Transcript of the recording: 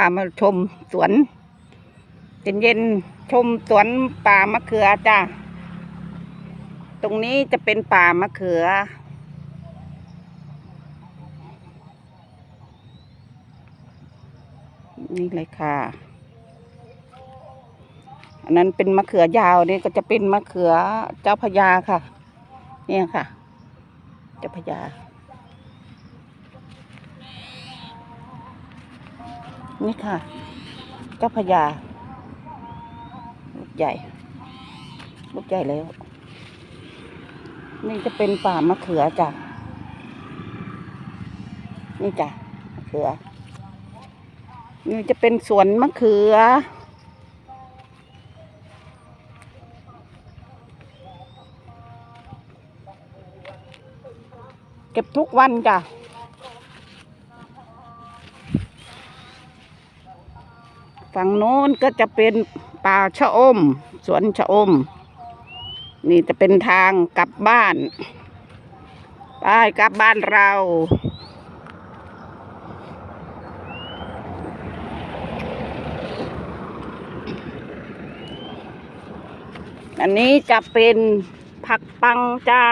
พามาชมสวนเย็นเย็นๆชมสวนป่ามะเขือจ้าตรงนี้จะเป็นป่ามะเขือ นี่เลยค่ะ อันนั้นเป็นมะเขือยาวนี่ก็จะเป็นมะเขือเจ้าพระยาค่ะ เนี่ยค่ะ เจ้าพระยา นี่ค่ะเจ้าพระยาลูกใหญ่ ลูกใหญ่แล้ว นี่จะเป็นป่ามะเขือจ้ะ นี่จ้ะมะเขือ นี่จะเป็นสวนมะเขือ เก็บทุกวันจ้ะ ฝั่งโน้นก็จะเป็นป่าชะอม สวนชะอม นี่จะเป็นทางกลับบ้าน ไปกลับบ้านเรา อันนี้จะเป็นผักปังจ้า